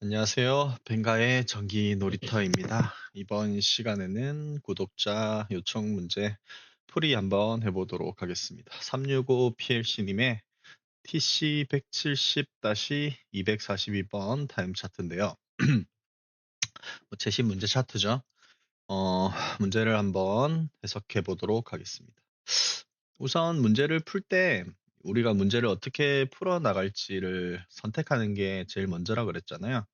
안녕하세요. 뱅가의 전기 놀이터입니다. 이번 시간에는 구독자 요청 문제 풀이 한번 해보도록 하겠습니다. 365PLC님의 TC170-242번 타임 차트인데요. 뭐 최신 문제 차트죠. 어, 문제를 한번 해석해 보도록 하겠습니다. 우선 문제를 풀 때 우리가 문제를 어떻게 풀어 나갈지를 선택하는 게 제일 먼저라 그랬잖아요.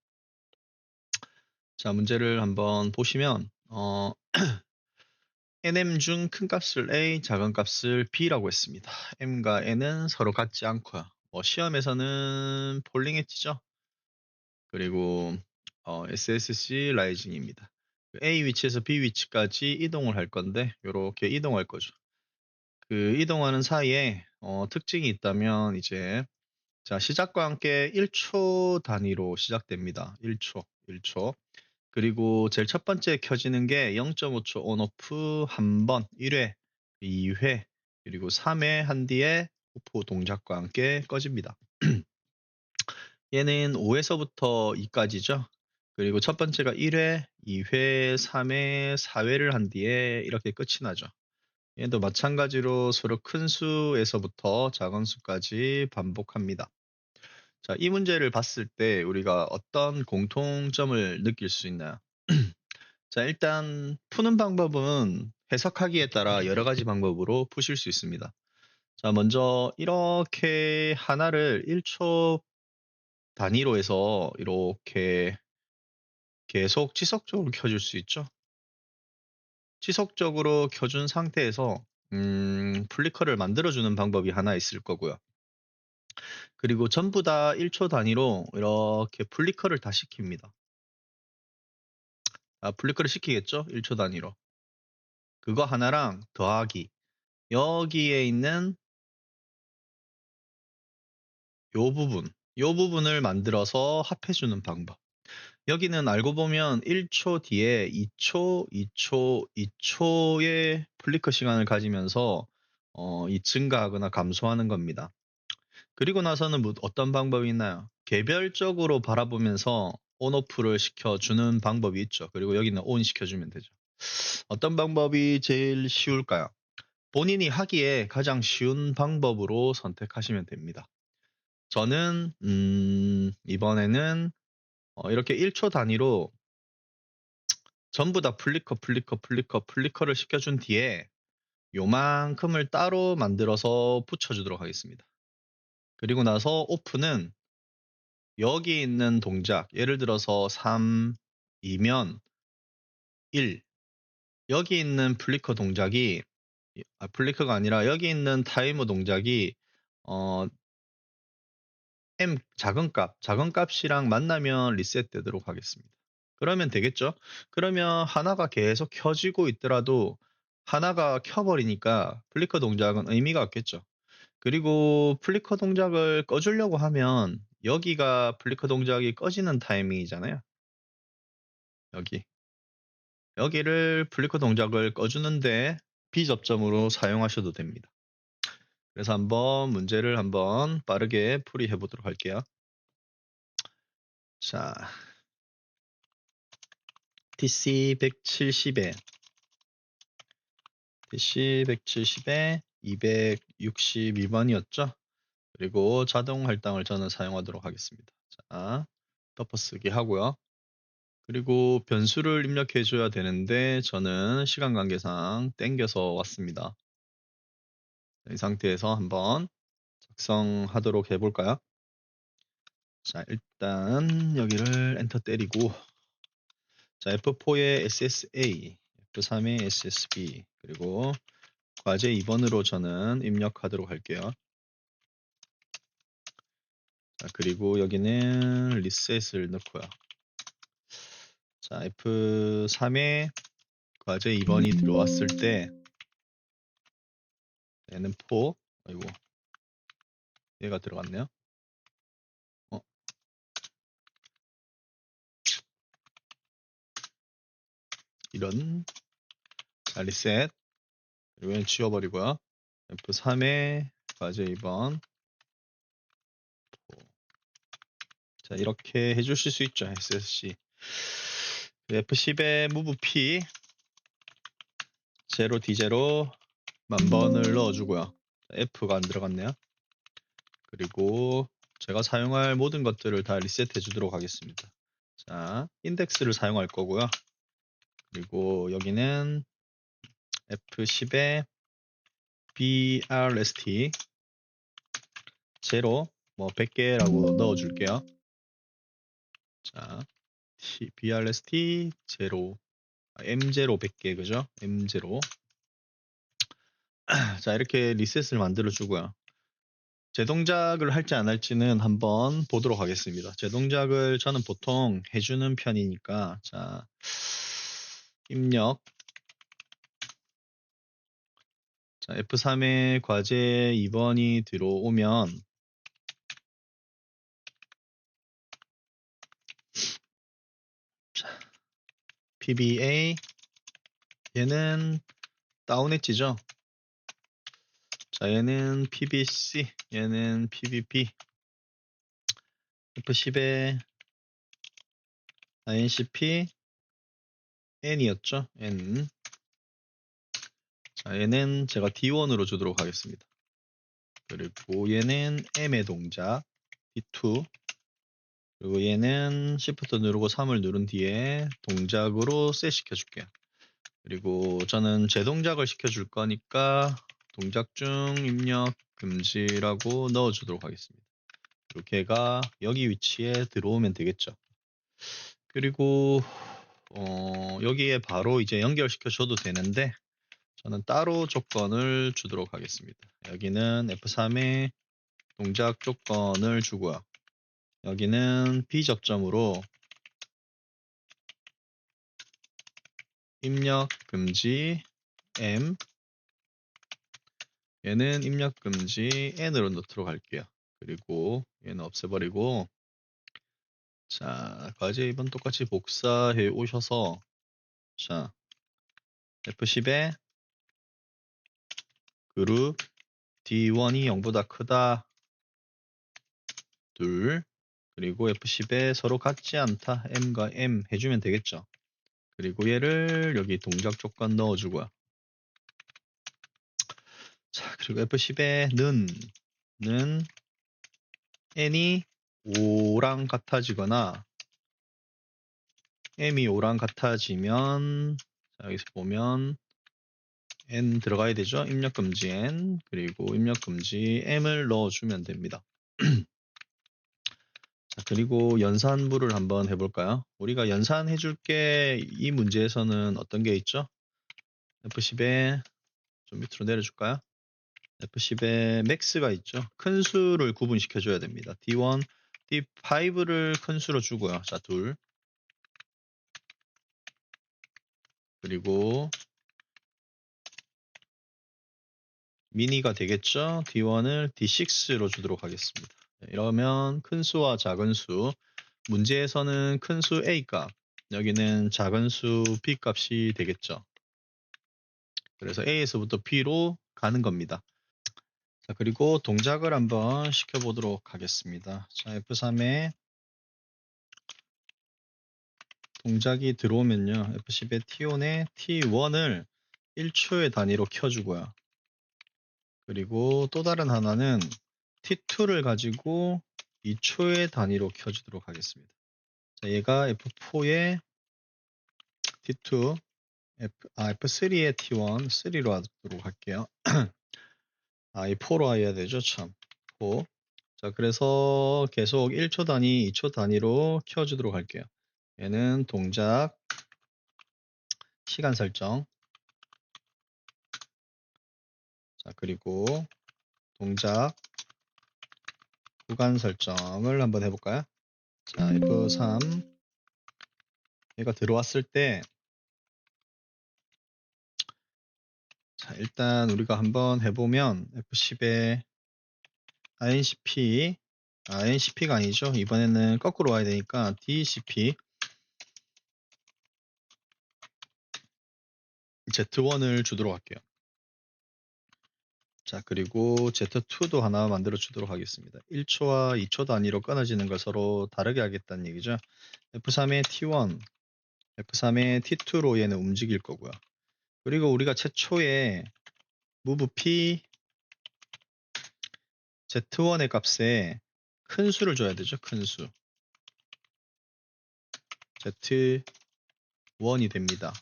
자, 문제를 한번 보시면 어, nm 중 큰 값을 a, 작은 값을 b라고 했습니다. m과 n은 서로 같지 않고요. 뭐 시험에서는 폴링 엣지죠. 그리고 어, SSC 라이징입니다. A 위치에서 B 위치까지 이동을 할 건데 이렇게 이동할 거죠. 그 이동하는 사이에 어, 특징이 있다면 이제 자 시작과 함께 1초 단위로 시작됩니다. 1초, 1초. 그리고 제일 첫 번째 켜지는 게 0.5초 온오프 한 번, 1회, 2회, 그리고 3회 한 뒤에 오프 동작과 함께 꺼집니다. 얘는 5에서부터 2까지죠. 그리고 첫 번째가 1회, 2회, 3회, 4회를 한 뒤에 이렇게 끝이 나죠. 얘도 마찬가지로 서로 큰 수에서부터 작은 수까지 반복합니다. 자, 이 문제를 봤을 때 우리가 어떤 공통점을 느낄 수 있나요? 자, 일단 푸는 방법은 해석하기에 따라 여러 가지 방법으로 푸실 수 있습니다. 자, 먼저 이렇게 하나를 1초 단위로 해서 이렇게 계속 지속적으로 켜줄 수 있죠. 지속적으로 켜준 상태에서 음, 플리커를 만들어주는 방법이 하나 있을 거고요. 그리고 전부 다 1초 단위로 이렇게 플리커를 다 시킵니다. 아, 플리커를 시키겠죠? 1초 단위로. 그거 하나랑 더하기. 여기에 있는 요 부분, 요 부분을 만들어서 합해주는 방법. 여기는 알고 보면 1초 뒤에 2초, 2초, 2초의 플리커 시간을 가지면서 어, 이 증가하거나 감소하는 겁니다. 그리고 나서는 뭐 어떤 방법이 있나요? 개별적으로 바라보면서 온오프를 시켜주는 방법이 있죠. 그리고 여기는 온 시켜주면 되죠. 어떤 방법이 제일 쉬울까요? 본인이 하기에 가장 쉬운 방법으로 선택하시면 됩니다. 저는 음, 이번에는 어, 이렇게 1초 단위로 전부 다 플리커, 플리커, 플리커, 플리커를 시켜준 뒤에 요만큼을 따로 만들어서 붙여주도록 하겠습니다. 그리고 나서 오프는 여기 있는 동작, 예를 들어서 3, 2면 1. 여기 있는 플리커 동작이, 아, 플리커가 아니라 여기 있는 타이머 동작이, 어, m 작은 값, 작은 값이랑 만나면 리셋 되도록 하겠습니다. 그러면 되겠죠? 그러면 하나가 계속 켜지고 있더라도 하나가 켜버리니까 플리커 동작은 의미가 없겠죠. 그리고 플리커 동작을 꺼주려고 하면 여기가 플리커 동작이 꺼지는 타이밍이잖아요. 여기. 여기를 플리커 동작을 꺼주는데 비접점으로 사용하셔도 됩니다. 그래서 한번 문제를 한번 빠르게 풀이해 보도록 할게요. 자, TC 170에 TC 170에 262번이었죠. 그리고 자동 할당을 저는 사용하도록 하겠습니다. 자, 덮어쓰기 하고요. 그리고 변수를 입력해 줘야 되는데 저는 시간 관계상 땡겨서 왔습니다. 이 상태에서 한번 작성하도록 해볼까요? 자, 일단 여기를 엔터 때리고 자, F4의 SSA, F3의 SSB 그리고 과제 2번으로 저는 입력하도록 할게요. 자, 그리고 여기는 리셋을 넣고요. 자, F3에 과제 2번이 들어왔을 때 얘는 4, 아이고 얘가 들어갔네요. 어. 이런 자, 리셋 그리고 얘는 지워버리고요. F3에 과제 2번 자, 이렇게 해주실 수 있죠. SSC. F10에 move P 제로 D0 만 번을 넣어주고요. 자, F가 안 들어갔네요. 그리고 제가 사용할 모든 것들을 다 리셋해 주도록 하겠습니다. 자, 인덱스를 사용할 거고요. 그리고 여기는 F10에 BRST 제로 뭐 100개라고 넣어 줄게요. 자, BRST 제로 아, M0 100개 그죠? M0 자, 이렇게 리셋을 만들어 주고요. 제동작을 할지 안 할지는 한번 보도록 하겠습니다. 제동작을 저는 보통 해주는 편이니까 자 입력 자 F3의 과제 2번이 들어오면 자, PBA 얘는 다운 엣지죠. 자, 얘는 PBC, 얘는 PBP. F10에 INCP N이었죠. N. 자, 얘는 제가 D1으로 주도록 하겠습니다. 그리고 얘는 M의 동작 D2. 그리고 얘는 Shift 누르고 3을 누른 뒤에 동작으로 셋 시켜줄게요. 그리고 저는 재동작을 시켜줄 거니까 동작 중 입력 금지라고 넣어주도록 하겠습니다. 걔가 여기 위치에 들어오면 되겠죠. 그리고 어, 여기에 바로 이제 연결시켜 줘도 되는데 저는 따로 조건을 주도록 하겠습니다. 여기는 F3에 동작 조건을 주고요. 여기는 비접점으로 입력 금지 M 얘는 입력 금지 n으로 넣도록 할게요. 그리고 얘는 없애버리고 자 과제 2번 똑같이 복사해 오셔서 자 F10에 그룹 D1이 0보다 크다 둘 그리고 F10에 서로 같지 않다 M과 M 해주면 되겠죠. 그리고 얘를 여기 동작 조건 넣어주고요. 자, 그리고 F10의 는, 는 n이 5랑 같아지거나 m이 5랑 같아지면 자, 여기서 보면 n 들어가야 되죠. 입력 금지 n 그리고 입력 금지 m을 넣어주면 됩니다. 자, 그리고 연산부를 한번 해볼까요? 우리가 연산해줄 게 이 문제에서는 어떤 게 있죠? F10에 좀 밑으로 내려줄까요? F10에 max가 있죠. 큰 수를 구분시켜 줘야 됩니다. D1, D5를 큰 수로 주고요. 자, 둘. 그리고 미니가 되겠죠. D1을 D6로 주도록 하겠습니다. 네, 이러면 큰 수와 작은 수. 문제에서는 큰 수 A 값, 여기는 작은 수 B 값이 되겠죠. 그래서 A에서부터 B로 가는 겁니다. 자, 그리고 동작을 한번 시켜보도록 하겠습니다. 자, F3에 동작이 들어오면요. F10의 T1에 T1을 1초의 단위로 켜주고요. 그리고 또 다른 하나는 T2를 가지고 2초의 단위로 켜주도록 하겠습니다. 자, 얘가 F4의 T2, F, 아, F3의 T1, 3로 하도록 할게요. 아, 이 4로 해야 되죠, 참. 4. 자, 그래서 계속 1초 단위, 2초 단위로 켜주도록 할게요. 얘는 동작, 시간 설정. 자, 그리고 동작, 구간 설정을 한번 해볼까요? 자, F3. 얘가 들어왔을 때, 자, 일단 우리가 한번 해보면 F10에 INCP, 아, INCP가 아니죠. 이번에는 거꾸로 와야 되니까 DCP Z1을 주도록 할게요. 자, 그리고 Z2도 하나 만들어 주도록 하겠습니다. 1초와 2초 단위로 끊어지는 걸 서로 다르게 하겠다는 얘기죠. F3의 T1, F3의 T2로 얘는 움직일 거고요. 그리고 우리가 최초에 P Z1의 값에 큰 수를 줘야 되죠. 큰 수. Z1이 됩니다.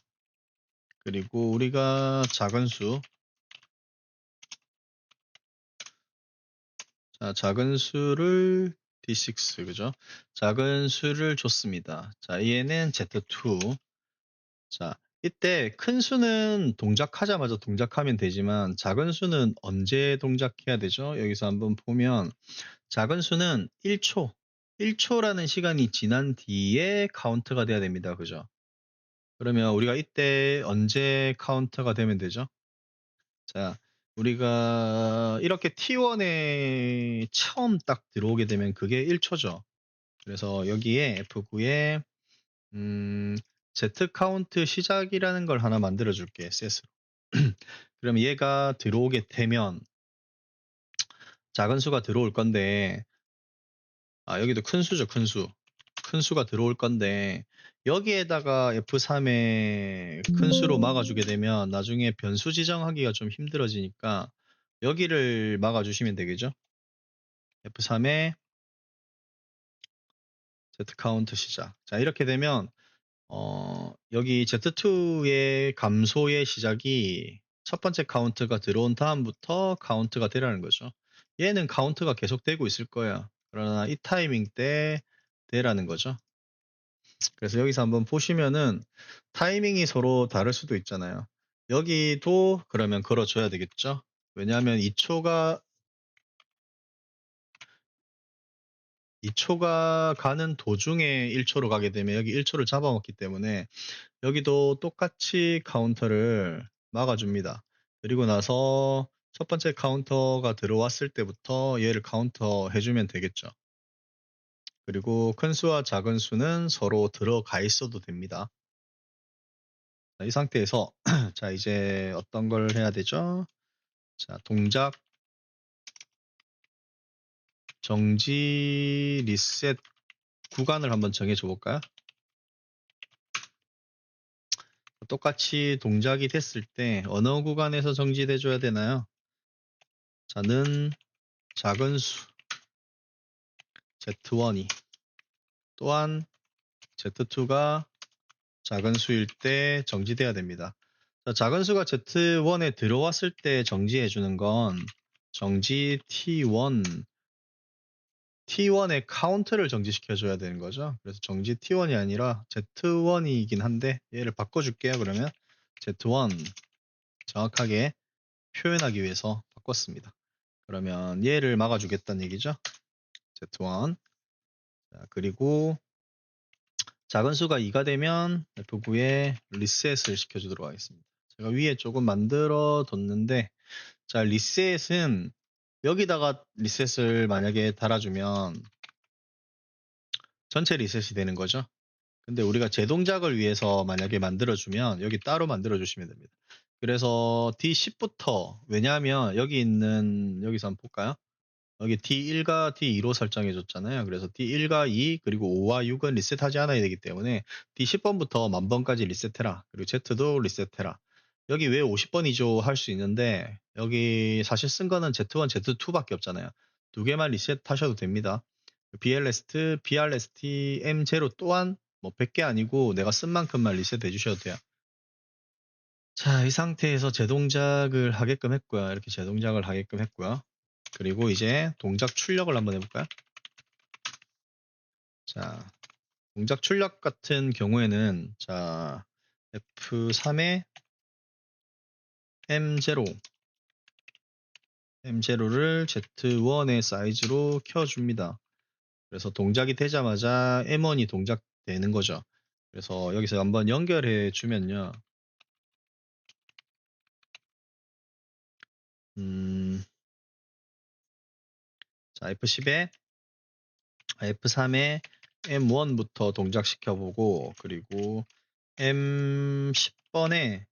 그리고 우리가 작은 수 자, 작은 수를 D6 그죠? 작은 수를 줬습니다. 자, 얘는 Z2. 자, 이때 큰 수는 동작하자마자 동작하면 되지만 작은 수는 언제 동작해야 되죠? 여기서 한번 보면 작은 수는 1초, 1초라는 시간이 지난 뒤에 카운트가 돼야 됩니다. 그죠? 그러면 우리가 이때 언제 카운트가 되면 되죠? 자, 우리가 이렇게 T1에 처음 딱 들어오게 되면 그게 1초죠. 그래서 여기에 F9에 음, Z 카운트 시작이라는 걸 하나 만들어 줄게. set으로. 그럼 얘가 들어오게 되면 작은 수가 들어올 건데 아, 여기도 큰 수죠, 큰 수. 큰 수가 들어올 건데 여기에다가 F3에 큰 수로 막아주게 되면 나중에 변수 지정하기가 좀 힘들어지니까 여기를 막아주시면 되겠죠. F3에 Z 카운트 시작. 자, 이렇게 되면 어, 여기 Z2의 감소의 시작이 첫 번째 카운트가 들어온 다음부터 카운트가 되라는 거죠. 얘는 카운트가 계속 되고 있을 거야. 그러나 이 타이밍 때 되라는 거죠. 그래서 여기서 한번 보시면은 타이밍이 서로 다를 수도 있잖아요. 여기도 그러면 걸어줘야 되겠죠. 왜냐하면 2초가 2초가 가는 도중에 1초로 가게 되면 여기 1초를 잡아먹기 때문에 여기도 똑같이 카운터를 막아줍니다. 그리고 나서 첫 번째 카운터가 들어왔을 때부터 얘를 카운터 해주면 되겠죠. 그리고 큰 수와 작은 수는 서로 들어가 있어도 됩니다. 자, 이 상태에서 자 이제 어떤 걸 해야 되죠? 자 동작 정지 리셋 구간을 한번 정해줘 볼까요? 똑같이 동작이 됐을 때 어느 구간에서 정지돼 줘야 되나요? 자는 작은 수 Z1이 또한 Z2가 작은 수일 때 정지돼야 됩니다. 자, 작은 수가 Z1에 들어왔을 때 정지해 주는 건 정지 T1 T1의 카운트를 정지시켜 줘야 되는 거죠. 그래서 정지 T1이 아니라 Z1이긴 한데 얘를 바꿔줄게요. 그러면 Z1 정확하게 표현하기 위해서 바꿨습니다. 그러면 얘를 막아주겠다는 얘기죠. Z1 자, 그리고 작은 수가 2가 되면 F9에 리셋을 시켜주도록 하겠습니다. 제가 위에 조금 만들어 뒀는데 자 리셋은 여기다가 리셋을 만약에 달아주면 전체 리셋이 되는 거죠. 근데 우리가 재 동작을 위해서 만약에 만들어주면 여기 따로 만들어주시면 됩니다. 그래서 D10부터 왜냐하면 여기 있는 여기서 한번 볼까요? 여기 D1과 D2로 설정해 줬잖아요. 그래서 D1과 2 그리고 5와 6은 리셋하지 않아야 되기 때문에 D10번부터 만 번까지 리셋해라. 그리고 Z도 리셋해라. 여기 왜 50번이죠 할 수 있는데 여기 사실 쓴 거는 Z1, Z2밖에 없잖아요. 두 개만 리셋하셔도 됩니다. BLST, BRST, M0 또한 뭐 100개 아니고 내가 쓴 만큼만 리셋해 주셔도 돼요. 자, 이 상태에서 재동작을 하게끔 했고요. 이렇게 재동작을 하게끔 했고요. 그리고 이제 동작 출력을 한번 해볼까요? 자, 동작 출력 같은 경우에는 자, F3에 M0 M0를 Z1의 사이즈로 켜줍니다. 그래서 동작이 되자마자 M1이 동작되는 거죠. 그래서 여기서 한번 연결해 주면요. 음, 자, F10에 F3에 M1부터 동작시켜 보고 그리고 M10번에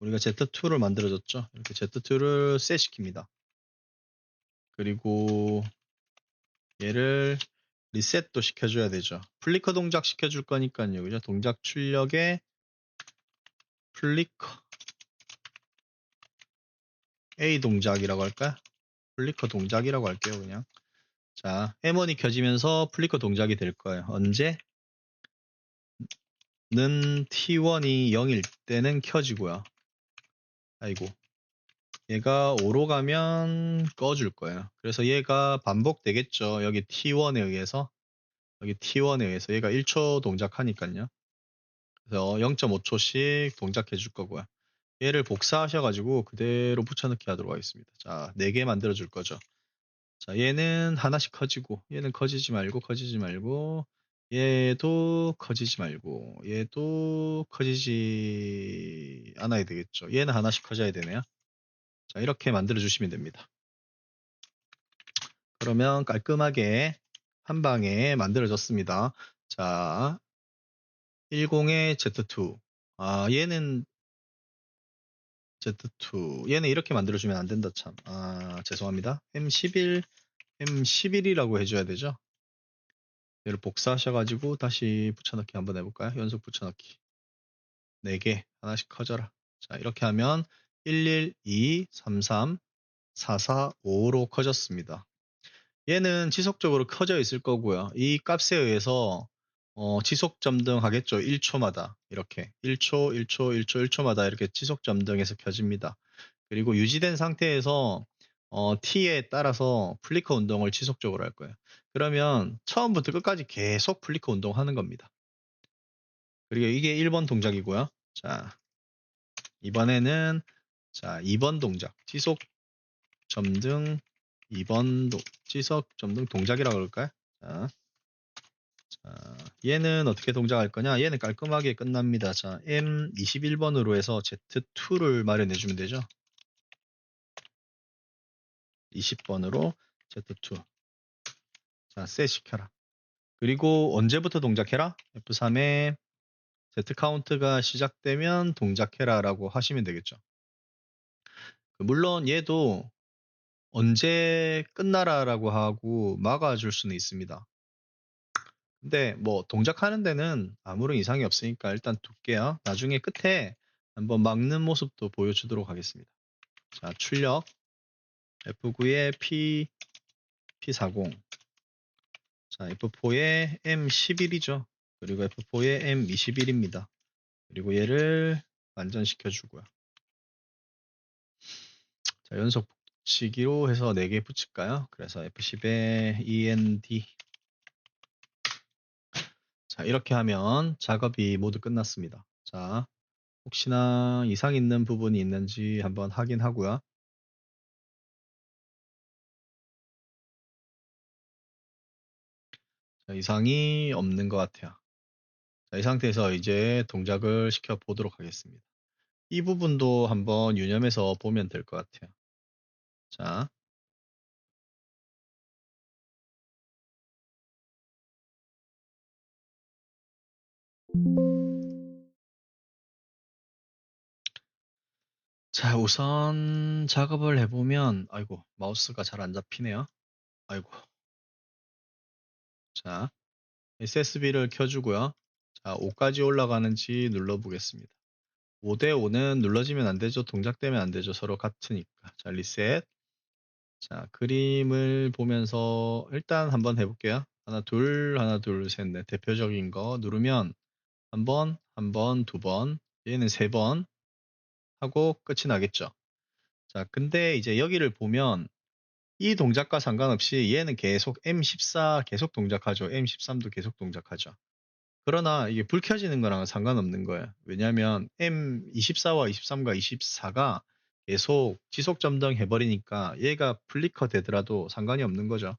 우리가 Z2를 만들어줬죠. 이렇게 Z2를 셋 시킵니다. 그리고 얘를 리셋도 시켜줘야 되죠. 플리커 동작 시켜줄 거니까요. 그죠? 동작 출력에 플리커 A 동작이라고 할까요? 플리커 동작이라고 할게요, 그냥. 자, M1이 켜지면서 플리커 동작이 될 거예요. 언제? 는 T1이 0일 때는 켜지고요. 아이고. 얘가 5로 가면 꺼줄 거예요. 그래서 얘가 반복되겠죠. 여기 T1에 의해서. 여기 T1에 의해서 얘가 1초 동작하니까요. 그래서 0.5초씩 동작해 줄 거고요. 얘를 복사하셔가지고 그대로 붙여넣기 하도록 하겠습니다. 자, 4개 만들어 줄 거죠. 자, 얘는 하나씩 커지고, 얘는 커지지 말고, 커지지 말고, 얘도 커지지 말고, 얘도 커지지 않아야 되겠죠. 얘는 하나씩 커져야 되네요. 자, 이렇게 만들어 주시면 됩니다. 그러면 깔끔하게 한 방에 만들어졌습니다. 자, 10의 Z2. 아, 얘는 Z2. 얘는 이렇게 만들어주면 안 된다, 참. 아, 죄송합니다. M11, M11이라고 해줘야 되죠. 얘를 복사하셔가지고 다시 붙여넣기 한번 해볼까요? 연속 붙여넣기. 4개, 하나씩 커져라. 자, 이렇게 하면 11, 2, 3, 3, 4, 4, 5로 커졌습니다. 얘는 지속적으로 커져 있을 거고요. 이 값에 의해서 어, 지속 점등하겠죠. 1초마다 이렇게 1초, 1초, 1초, 1초마다 이렇게 지속 점등해서 켜집니다. 그리고 유지된 상태에서 어, t에 따라서 플리커 운동을 지속적으로 할 거예요. 그러면 처음부터 끝까지 계속 플리커 운동하는 겁니다. 그리고 이게 1번 동작이고요. 자, 이번에는 자, 2번 동작. 지속 점등 2번 도, 지속 점등 동작이라고 그럴까요? 자, 자, 얘는 어떻게 동작할 거냐? 얘는 깔끔하게 끝납니다. 자, M21번으로 해서 Z2를 마련해 주면 되죠. 20번으로 Z2. 자, 셋 시켜라. 그리고 언제부터 동작해라? F3에 Z 카운트가 시작되면 동작해라 라고 하시면 되겠죠. 그 물론 얘도 언제 끝나라 라고 하고 막아줄 수는 있습니다. 근데 뭐 동작하는 데는 아무런 이상이 없으니까 일단 둘게요. 나중에 끝에 한번 막는 모습도 보여주도록 하겠습니다. 자, 출력 F9에 P, P40 자, F4에 M11이죠. 그리고 F4에 M21입니다. 그리고 얘를 완전시켜 주고요. 자, 연속 붙이기로 해서 4개 붙일까요? 그래서 F10에 END 자, 이렇게 하면 작업이 모두 끝났습니다. 자, 혹시나 이상 있는 부분이 있는지 한번 확인하고요. 자, 이상이 없는 것 같아요. 자, 이 상태에서 이제 동작을 시켜 보도록 하겠습니다. 이 부분도 한번 유념해서 보면 될 것 같아요. 자, 자, 우선 작업을 해보면, 아이고, 마우스가 잘 안 잡히네요. 아이고. 자, SSB를 켜주고요. 자, 5까지 올라가는지 눌러보겠습니다. 5대 5는 눌러지면 안 되죠. 동작되면 안 되죠. 서로 같으니까. 자, 리셋. 자, 그림을 보면서 일단 한번 해볼게요. 하나, 둘, 하나, 둘, 셋, 넷. 대표적인 거 누르면 한 번, 한 번, 두 번, 얘는 세 번 하고 끝이 나겠죠. 자, 근데 이제 여기를 보면 이 동작과 상관없이 얘는 계속 M14 계속 동작하죠. M13도 계속 동작하죠. 그러나 이게 불 켜지는 거랑은 상관없는 거예요. 왜냐하면 M24와 23과 24가 계속 지속 점등 해버리니까 얘가 플리커 되더라도 상관이 없는 거죠.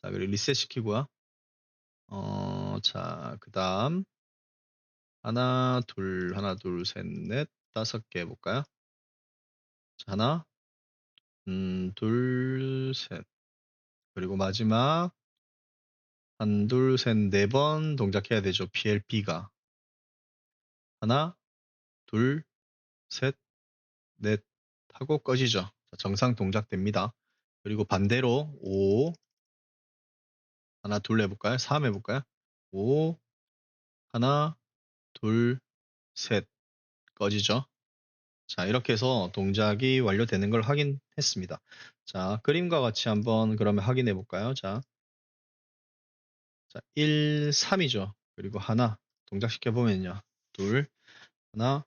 자, 그리고 리셋 시키고요. 어, 자, 그 다음. 하나, 둘, 하나, 둘, 셋, 넷, 다섯 개 해볼까요? 자, 하나, 음, 둘, 셋. 그리고 마지막, 한, 둘, 셋, 네 번 동작해야 되죠. PLP가. 하나, 둘, 셋, 넷 하고 꺼지죠. 자, 정상 동작 됩니다. 그리고 반대로 5 하나 둘 해볼까요? 3 해볼까요? 5 하나 둘 셋 꺼지죠. 자 이렇게 해서 동작이 완료되는 걸 확인했습니다. 자 그림과 같이 한번 그러면 확인해 볼까요? 자, 자 1, 3이죠. 그리고 하나 동작시켜 보면요. 둘 하나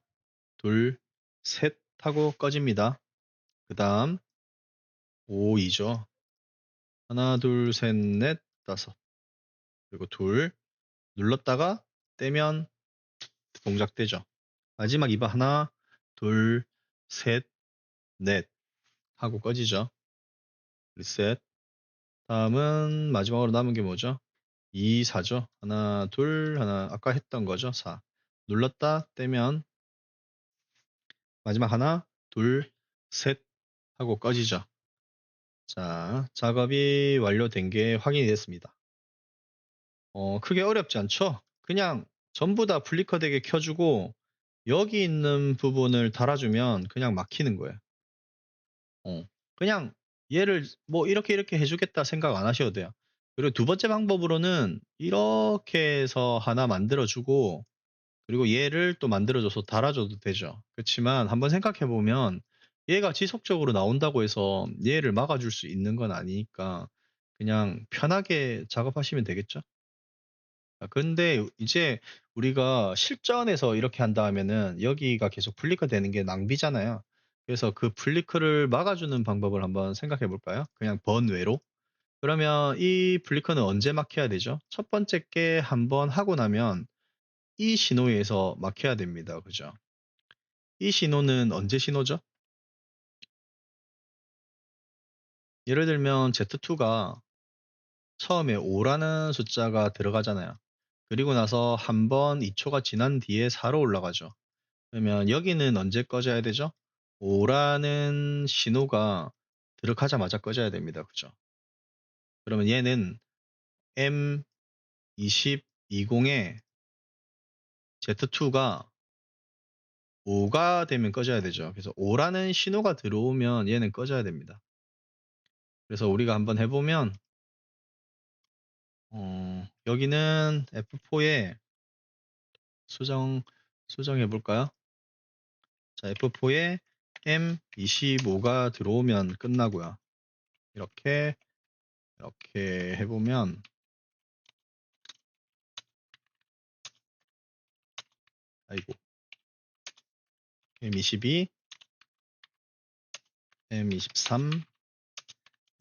둘 셋 하고 꺼집니다. 그 다음 5, 2죠. 하나, 둘, 셋, 넷, 다섯. 그리고 둘. 눌렀다가 떼면 동작되죠. 마지막 2번 하나, 둘, 셋, 넷 하고 꺼지죠. 리셋. 다음은 마지막으로 남은 게 뭐죠? 2, 4죠. 하나, 둘, 하나, 아까 했던 거죠. 4. 눌렀다 떼면 마지막 하나, 둘, 셋 하고 꺼지죠. 자, 작업이 완료된 게 확인이 됐습니다. 어, 크게 어렵지 않죠? 그냥 전부 다 플리커 되게 켜주고 여기 있는 부분을 달아주면 그냥 막히는 거예요. 어, 그냥 얘를 뭐 이렇게 이렇게 해주겠다 생각 안 하셔도 돼요. 그리고 두 번째 방법으로는 이렇게 해서 하나 만들어주고 그리고 얘를 또 만들어줘서 달아줘도 되죠. 그렇지만 한번 생각해 보면 얘가 지속적으로 나온다고 해서 얘를 막아줄 수 있는 건 아니니까 그냥 편하게 작업하시면 되겠죠. 아, 근데 이제 우리가 실전에서 이렇게 한다 하면은 여기가 계속 플리커 되는 게 낭비잖아요. 그래서 그 플리커를 막아주는 방법을 한번 생각해 볼까요? 그냥 번외로. 그러면 이 플리커는 언제 막혀야 되죠? 첫 번째 게 한번 하고 나면 이 신호에서 막혀야 됩니다. 그죠? 이 신호는 언제 신호죠? 예를 들면 Z2가 처음에 5라는 숫자가 들어가잖아요. 그리고 나서 한번 2초가 지난 뒤에 4로 올라가죠. 그러면 여기는 언제 꺼져야 되죠? 5라는 신호가 들어가자마자 꺼져야 됩니다. 그죠? 그러면 얘는 M2020에 Z2가 5가 되면 꺼져야 되죠. 그래서 5라는 신호가 들어오면 얘는 꺼져야 됩니다. 그래서 우리가 한번 해보면 어, 여기는 F4에 수정 수정해 볼까요? 자, F4에 M25가 들어오면 끝나고요. 이렇게 이렇게 해보면 아이고 M22 M23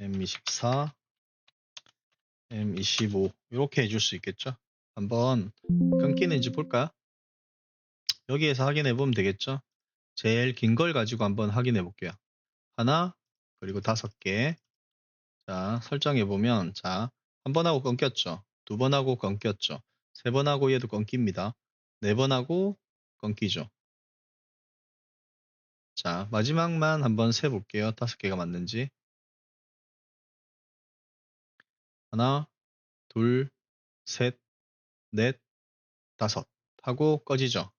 M24 M25 이렇게 해줄 수 있겠죠 한번 끊기는지 볼까요 여기에서 확인해 보면 되겠죠 제일 긴 걸 가지고 한번 확인해 볼게요 하나 그리고 다섯 개 자, 설정해 보면 자, 한 번 하고 끊겼죠. 두 번 하고 끊겼죠. 세 번 하고 얘도 끊깁니다. 네 번 하고 끊기죠. 자, 마지막만 한번 세 볼게요. 다섯 개가 맞는지. 하나, 둘, 셋, 넷, 다섯 하고 꺼지죠.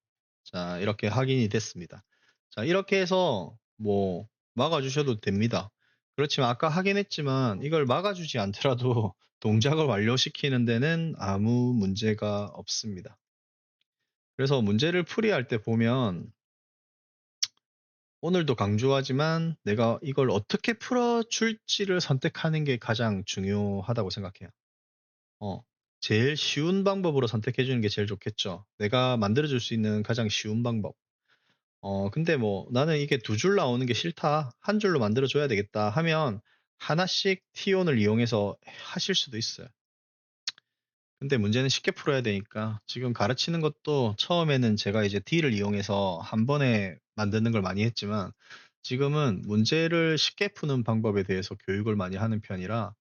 자, 이렇게 확인이 됐습니다. 자, 이렇게 해서 뭐 막아주셔도 됩니다. 그렇지만 아까 하긴 했지만 이걸 막아주지 않더라도 동작을 완료시키는 데는 아무 문제가 없습니다. 그래서 문제를 풀이할 때 보면 오늘도 강조하지만 내가 이걸 어떻게 풀어줄지를 선택하는 게 가장 중요하다고 생각해요. 어, 제일 쉬운 방법으로 선택해 주는 게 제일 좋겠죠. 내가 만들어줄 수 있는 가장 쉬운 방법. 어, 근데 뭐 나는 이게 두 줄 나오는 게 싫다. 한 줄로 만들어줘야 되겠다 하면 하나씩 T온을 이용해서 하실 수도 있어요. 근데 문제는 쉽게 풀어야 되니까 지금 가르치는 것도 처음에는 제가 이제 D를 이용해서 한 번에 만드는 걸 많이 했지만 지금은 문제를 쉽게 푸는 방법에 대해서 교육을 많이 하는 편이라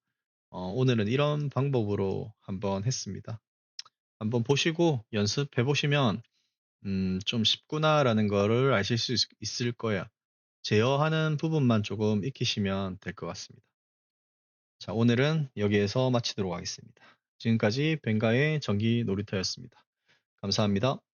어, 오늘은 이런 방법으로 한번 했습니다. 한번 보시고 연습해 보시면 음, 좀 쉽구나라는 거를 아실 수 있, 을 거예요. 제어하는 부분만 조금 익히시면 될 것 같습니다. 자, 오늘은 여기에서 마치도록 하겠습니다. 지금까지 벵가의 전기 놀이터였습니다. 감사합니다.